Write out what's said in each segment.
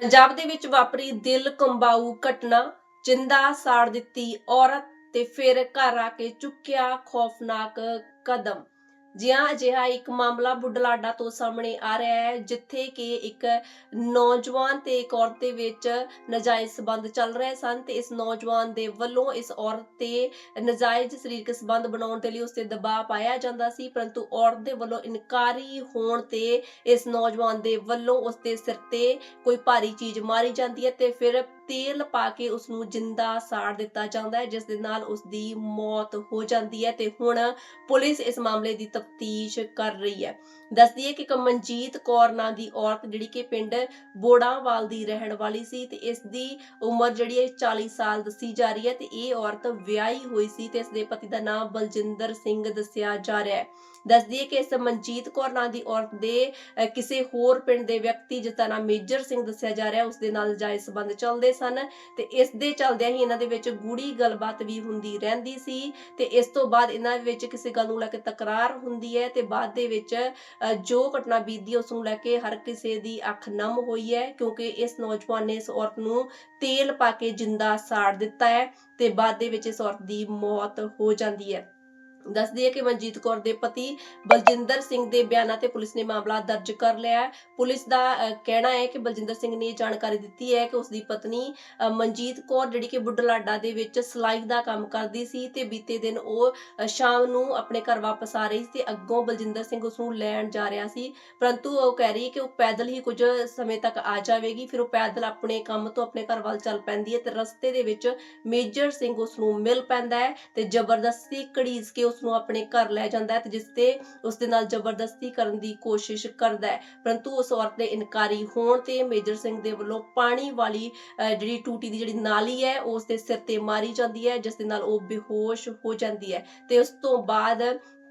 ਪੰਜਾਬ ਦੇ ਵਿੱਚ ਵਾਪਰੀ ਦਿਲ ਕੰਬਾਊ ਘਟਨਾ, ਜਿੰਦਾ ਸਾੜ ਦਿੱਤੀ ਔਰਤ ਤੇ ਫਿਰ ਘਰ ਆ ਕੇ ਚੁੱਕਿਆ ਖੌਫਨਾਕ ਕਦਮ। ਜਿਹਾਂ ਅਜਿਹਾ ਇੱਕ ਮਾਮਲਾ ਬੁੱਢਲਾਡਾ ਤੋਂ ਸਾਹਮਣੇ ਆ ਰਿਹਾ ਹੈ, ਜਿੱਥੇ ਕਿ ਇੱਕ ਨੌਜਵਾਨ ਤੇ ਇੱਕ ਔਰਤ ਦੇ ਵਿੱਚ ਨਜਾਇਜ਼ ਸਬੰਧ ਚੱਲ ਰਹੇ ਸਨ ਤੇ ਇਸ ਨੌਜਵਾਨ ਦੇ ਵੱਲੋਂ ਇਸ ਔਰਤ ਤੇ ਨਜਾਇਜ਼ ਸਰੀਰਕ ਸਬੰਧ ਬਣਾਉਣ ਦੇ ਲਈ ਉਸ ਤੇ ਦਬਾਅ ਪਾਇਆ ਜਾਂਦਾ ਸੀ, ਪਰੰਤੂ ਔਰਤ ਦੇ ਵੱਲੋਂ ਇਨਕਾਰੀ ਹੋਣ ਤੇ ਇਸ ਨੌਜਵਾਨ ਦੇ ਵੱਲੋਂ ਉਸ ਦੇ ਸਿਰ ਤੇ ਕੋਈ ਭਾਰੀ ਚੀਜ਼ ਮਾਰੀ ਜਾਂਦੀ ਹੈ ਤੇ ਫਿਰ ਤੇਲ ਪਾ ਕੇ ਉਸ ਨੂੰ ਜਿੰਦਾ ਸਾੜ ਦਿੱਤਾ ਜਾਂਦਾ ਹੈ, ਜਿਸ ਦੇ ਨਾਲ ਉਸ ਦੀ ਮੌਤ ਹੋ ਜਾਂਦੀ ਹੈ ਤੇ ਹੁਣ ਪੁਲਿਸ ਇਸ ਮਾਮਲੇ ਦੀ ਤਫਤੀਸ਼ ਕਰ ਰਹੀ ਹੈ। ਦੱਸਦੀ ਹੈ ਕਿ ਇੱਕ ਕੌਰ ਨਾਂ ਦੀ ਔਰਤ ਜਿਹੜੀ ਕਿ ਪਿੰਡ ਬੋੜਾਵਾਲ ਦੀ ਰਹਿਣ ਵਾਲੀ ਸੀ ਤੇ ਇਸ ਦੀ ਉਮਰ ਜਿਹੜੀ ਹੈ 40 ਸਾਲ ਦੱਸੀ ਜਾ ਰਹੀ ਹੈ ਤੇ ਇਹ ਔਰਤ ਵਿਆਹੀ ਹੋਈ ਸੀ ਤੇ ਇਸ ਦੇ ਪਤੀ ਦਾ ਨਾਮ ਬਲਜਿੰਦਰ ਸਿੰਘ ਦੱਸਿਆ ਜਾ ਰਿਹਾ ਹੈ। ਦੱਸਦੀ ਹੈ ਕਿ ਇਸ ਮਨਜੀਤ ਕੌਰ ਨਾਂ ਦੀ ਔਰਤ ਦੇ ਕਿਸੇ ਹੋਰ ਪਿੰਡ ਦੇ ਵਿਅਕਤੀ ਜਿਸ ਦਾ ਨਾਮ ਮੇਜਰ ਸਿੰਘ ਦੱਸਿਆ ਜਾ ਰਿਹਾ ਉਸ ਦੇ ਨਾਲ ਜਾਇਜ਼ ਸੰਬੰਧ ਚੱਲਦੇ ਸਨ ਤੇ ਇਸ ਦੇ ਚੱਲਦਿਆਂ ਹੀ ਇਹਨਾਂ ਦੇ ਵਿੱਚ ਗੂੜੀ ਗੱਲਬਾਤ ਵੀ ਹੁੰਦੀ ਰਹਿੰਦੀ ਸੀ ਤੇ ਇਸ ਤੋਂ ਬਾਅਦ ਇਹਨਾਂ ਵਿੱਚ ਕਿਸੇ ਗੱਲ ਨੂੰ ਲੈ ਕੇ ਤਕਰਾਰ ਹੁੰਦੀ ਹੈ ਤੇ ਬਾਅਦ ਦੇ ਵਿੱਚ ਜੋ ਘਟਨਾ ਬੀਤਦੀ ਹੈ ਉਸ ਨੂੰ ਲੈ ਕੇ ਹਰ ਕਿਸੇ ਦੀ ਅੱਖ ਨਮ ਹੋਈ ਹੈ ਕਿਉਂਕਿ ਇਸ ਨੌਜਵਾਨ ਨੇ ਇਸ ਔਰਤ ਨੂੰ ਤੇਲ ਪਾ ਕੇ ਜਿੰਦਾ ਸਾੜ ਦਿੱਤਾ ਹੈ ਤੇ ਬਾਅਦ ਦੇ ਵਿੱਚ ਇਸ ਔਰਤ ਦੀ ਮੌਤ ਹੋ ਜਾਂਦੀ ਹੈ। ਦੱਸਦੀ ਹੈ ਕਿ ਮਨਜੀਤ ਕੌਰ ਦੇ ਪਤੀ ਬਲਜਿੰਦਰ ਸਿੰਘ ਦੇ ਬਿਆਨਾਂ ਤੇ ਪੁਲਿਸ ਨੇ ਮਾਮਲਾ ਦਰਜ ਕਰ ਲਿਆ ਹੈ। ਪੁਲਿਸ ਦਾ ਕਹਿਣਾ ਹੈ ਕਿ ਬਲਜਿੰਦਰ ਸਿੰਘ ਨੇ ਜਾਣਕਾਰੀ ਦਿੱਤੀ ਹੈ ਕਿ ਉਸ ਦੀ ਪਤਨੀ ਮਨਜੀਤ ਕੌਰ ਜਿਹੜੀ ਕਿ ਬੁੱਢਲਾਡਾ ਦੇ ਵਿੱਚ ਸਿਲਾਈ ਦਾ ਕੰਮ ਕਰਦੀ ਸੀ ਤੇ ਬੀਤੇ ਦਿਨ ਉਹ ਸ਼ਾਮ ਨੂੰ ਆਪਣੇ ਘਰ ਵਾਪਸ ਆ ਰਹੀ ਸੀ ਤੇ ਅੱਗੋਂ ਬਲਜਿੰਦਰ ਸਿੰਘ ਉਸ ਨੂੰ ਲੈਣ ਜਾ ਰਿਹਾ ਸੀ। ਪਰੰਤੂ ਉਹ ਕਹਿ ਰਹੀ ਕਿ ਉਹ ਪੈਦਲ ਹੀ ਕੁਝ ਸਮੇਂ ਤੱਕ ਆ ਜਾਵੇਗੀ, ਫਿਰ ਉਹ ਪੈਦਲ ਆਪਣੇ ਕੰਮ ਤੋਂ ਆਪਣੇ ਘਰ ਵੱਲ ਚੱਲ ਪੈਂਦੀ ਹੈ ਤੇ ਰਸਤੇ ਦੇ ਵਿੱਚ ਮੇਜਰ ਸਿੰਘ ਉਸ ਨੂੰ ਮਿਲ ਪੈਂਦਾ ਹੈ ਤੇ ਜ਼ਬਰਦਸਤੀ ਘੜੀਸ ਕੇ ਉਸ ਨੂੰ ਆਪਣੇ ਘਰ ਲੈ ਜਾਂਦਾ ਹੈ ਤੇ ਜਿਸ ਤੇ ਉਸ ਦੇ ਨਾਲ ਜ਼ਬਰਦਸਤੀ ਕਰਨ ਦੀ ਕੋਸ਼ਿਸ਼ ਕਰਦਾ ਹੈ। ਪਰੰਤੂ ਉਸ ਔਰਤ ਦੇ ਇਨਕਾਰੀ ਹੋਣ ਤੇ ਮੇਜਰ ਸਿੰਘ ਦੇ ਵੱਲੋਂ ਪਾਣੀ ਵਾਲੀ ਜਿਹੜੀ ਟੂਟੀ ਦੀ ਜਿਹੜੀ ਨਾਲੀ ਹੈ ਉਸ ਦੇ ਸਿਰ ਤੇ ਮਾਰੀ ਜਾਂਦੀ ਹੈ, ਜਿਸ ਦੇ ਨਾਲ ਉਹ ਬੇਹੋਸ਼ ਹੋ ਜਾਂਦੀ ਹੈ ਤੇ ਉਸ ਤੋਂ ਬਾਅਦ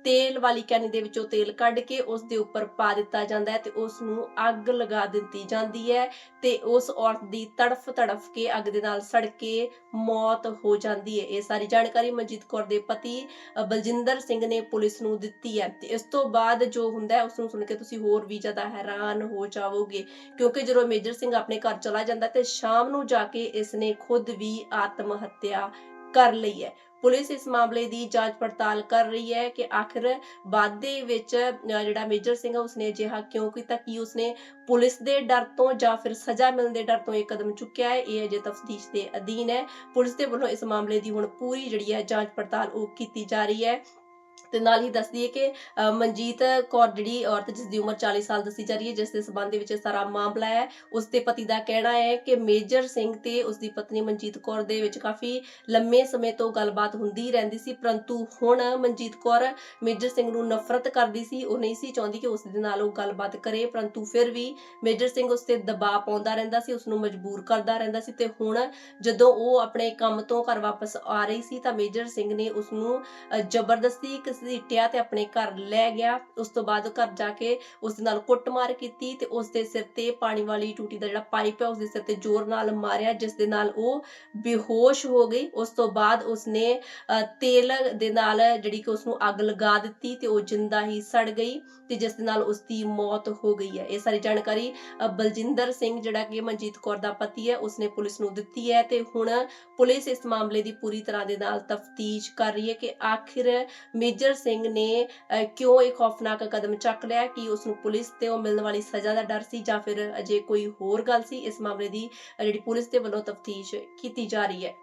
ਤੇਲ ਵਾਲੀ ਕੈਨੀ ਦੇ ਵਿੱਚੋਂ ਤੇਲ ਕੱਢ ਕੇ ਉਸ ਦੇ ਉੱਪਰ ਪਾ ਦਿੱਤਾ ਜਾਂਦਾ ਹੈ ਤੇ ਉਸ ਨੂੰ ਅੱਗ ਲਗਾ ਦਿੱਤੀ ਜਾਂਦੀ ਹੈ ਤੇ ਉਸ ਔਰਤ ਦੀ ਤੜਫ ਤੜਫ ਕੇ ਅੱਗ ਦੇ ਨਾਲ ਸੜ ਕੇ ਮੌਤ ਹੋ ਜਾਂਦੀ ਹੈ। ਇਹ ਸਾਰੀ ਜਾਣਕਾਰੀ ਮਨਜੀਤ ਕੌਰ ਦੇ ਪਤੀ ਬਲਜਿੰਦਰ ਸਿੰਘ ਨੇ ਪੁਲਿਸ ਨੂੰ ਦਿੱਤੀ ਹੈ ਤੇ ਇਸ ਤੋਂ ਬਾਅਦ ਜੋ ਹੁੰਦਾ ਹੈ ਉਸ ਨੂੰ ਸੁਣ ਕੇ ਤੁਸੀਂ ਹੋਰ ਵੀ ਜ਼ਿਆਦਾ ਹੈਰਾਨ ਹੋ ਜਾਵੋਗੇ ਕਿਉਂਕਿ ਜਦੋਂ ਮੇਜਰ ਸਿੰਘ ਆਪਣੇ ਘਰ ਚਲਾ ਜਾਂਦਾ ਤੇ ਸ਼ਾਮ ਨੂੰ ਜਾ ਕੇ ਇਸ ਨੇ ਖੁਦ ਵੀ ਆਤਮ ਹੱਤਿਆ ਕਰ ਲਈ ਹੈ। ਪੁਲਿਸ ਇਸ ਮਾਮਲੇ ਦੀ ਜਾਂਚ ਪੜਤਾਲ ਕਰ ਰਹੀ ਹੈ ਕਿ ਆਖਿਰ ਬਾਅਦ ਦੇ ਵਿੱਚ ਜਿਹੜਾ ਮੇਜਰ ਸਿੰਘ ਉਸਨੇ ਅਜਿਹਾ ਕਿਉਂ ਕੀਤਾ? ਕਿ ਉਸਨੇ ਪੁਲਿਸ ਦੇ ਡਰ ਤੋਂ ਜਾਂ ਫਿਰ ਸਜ਼ਾ ਮਿਲਣ ਦੇ ਡਰ ਤੋਂ ਇਹ ਕਦਮ ਚੁੱਕਿਆ ਹੈ? ਇਹ ਅਜੇ ਤਫਤੀਸ਼ ਦੇ ਅਧੀਨ ਹੈ। ਪੁਲਿਸ ਦੇ ਵੱਲੋਂ ਇਸ ਮਾਮਲੇ ਦੀ ਹੁਣ ਪੂਰੀ ਜਿਹੜੀ ਹੈ ਜਾਂਚ ਪੜਤਾਲ ਉਹ ਕੀਤੀ ਜਾ ਰਹੀ ਹੈ। ਤੇ ਨਾਲ ਹੀ ਦੱਸਦੀ ਹੈ ਕਿ ਮਨਜੀਤ ਕੌਰ ਜਿਹੜੀ ਔਰਤ ਜਿਸ ਦੀ ਉਮਰ 40 ਸਾਲ ਦੱਸੀ ਜਾ ਰਹੀ ਹੈ ਜਿਸ ਦੇ ਸਬੰਧ ਦੇ ਵਿੱਚ ਸਾਰਾ ਮਾਮਲਾ ਹੈ ਉਸ ਦੇ ਪਤੀ ਦਾ ਕਹਿਣਾ ਹੈ ਕਿ ਮੇਜਰ ਸਿੰਘ ਤੇ ਉਸ ਦੀ ਪਤਨੀ ਮਨਜੀਤ ਕੌਰ ਦੇ ਵਿੱਚ ਕਾਫੀ ਲੰਮੇ ਸਮੇਂ ਤੋਂ ਗੱਲਬਾਤ ਹੁੰਦੀ ਰਹਿੰਦੀ ਸੀ, ਪਰੰਤੂ ਹੁਣ ਮਨਜੀਤ ਕੌਰ ਮੇਜਰ ਸਿੰਘ ਨੂੰ ਨਫ਼ਰਤ ਕਰਦੀ ਸੀ, ਉਹ ਨਹੀਂ ਸੀ ਚਾਹੁੰਦੀ ਕਿ ਉਸ ਦੇ ਨਾਲ ਉਹ ਗੱਲਬਾਤ ਕਰੇ, ਪਰੰਤੂ ਫਿਰ ਵੀ ਮੇਜਰ ਸਿੰਘ ਉਸ ਤੇ ਦਬਾਅ ਪਾਉਂਦਾ ਰਹਿੰਦਾ ਸੀ ਉਸ ਨੂੰ ਮਜਬੂਰ ਕਰਦਾ ਰਹਿੰਦਾ ਸੀ ਤੇ ਹੁਣ ਜਦੋਂ ਉਹ ਆਪਣੇ ਕੰਮ ਤੋਂ ਘਰ ਵਾਪਸ ਆ ਰਹੀ ਸੀ, ਤਾਂ ਮੇਜਰ ਸਿੰਘ ਨੇ ਉਸ ਨੂੰ ਜ਼ਬਰਦਸਤੀ ਘਸੀਟਿਆ ਤੇ ਆਪਣੇ ਘਰ ਲੈ ਗਿਆ। ਉਸ ਤੋਂ ਬਾਅਦ ਘਰ ਜਾ ਕੇ ਉਸ ਦੇ ਨਾਲ ਕੁੱਟਮਾਰ ਕੀਤੀ ਤੇ ਉਸ ਦੇ ਸਿਰ ਤੇ ਪਾਣੀ ਵਾਲੀ ਟੂਟੀ ਦਾ ਜਿਹੜਾ ਪਾਈਪ ਹੈ, ਉਸ ਦੇ ਸਿਰ ਤੇ ਜ਼ੋਰ ਨਾਲ ਮਾਰਿਆ, ਜਿਸ ਦੇ ਨਾਲ ਉਹ ਬੇਹੋਸ਼ ਹੋ ਗਈ। ਉਸ ਤੋਂ ਬਾਅਦ ਉਸਨੇ ਤੇਲ ਦੇ ਨਾਲ ਜਿਹੜੀ ਕਿ ਉਸ ਨੂੰ ਅੱਗ ਲਗਾ ਦਿੱਤੀ ਤੇ ਉਹ ਜਿੰਦਾ ਹੀ ਸੜ ਗਈ ਤੇ ਜਿਸ ਦੇ ਨਾਲ ਉਸ ਦੀ ਮੌਤ ਹੋ ਗਈ ਹੈ। ਇਹ ਸਾਰੀ ਜਾਣਕਾਰੀ ਬਲਜਿੰਦਰ ਸਿੰਘ ਜਿਹੜਾ ਕਿ ਮਨਜੀਤ ਕੌਰ ਦਾ ਪਤੀ ਹੈ, ਉਸਨੇ ਪੁਲਿਸ ਨੂੰ ਦਿੱਤੀ ਹੈ ਤੇ ਹੁਣ ਪੁਲਿਸ ਇਸ ਮਾਮਲੇ ਦੀ ਪੂਰੀ ਤਰ੍ਹਾਂ ਦੇ ਨਾਲ ਤਫਤੀਸ਼ ਕਰ ਰਹੀ ਹੈ ਕਿ ਆਖਿਰ ਮੇਜਰ ਸਿੰਘ ਨੇ ਕਿਉਂ ਇਹ ਖੌਫਨਾਕ ਕਦਮ ਚੱਕ ਲਿਆ? ਕਿ ਉਸ ਨੂੰ ਪੁਲਿਸ ਤੇ ਉਹ ਮਿਲਣ ਵਾਲੀ ਸਜ਼ਾ ਦਾ ਡਰ ਸੀ ਜਾਂ ਫਿਰ ਅਜੇ ਕੋਈ ਹੋਰ ਗੱਲ ਸੀ? ਇਸ ਮਾਮਲੇ ਦੀ ਜਿਹੜੀ ਪੁਲਿਸ ਦੇ ਵੱਲੋਂ ਤਫਤੀਸ਼ ਕੀਤੀ ਜਾ ਰਹੀ ਹੈ।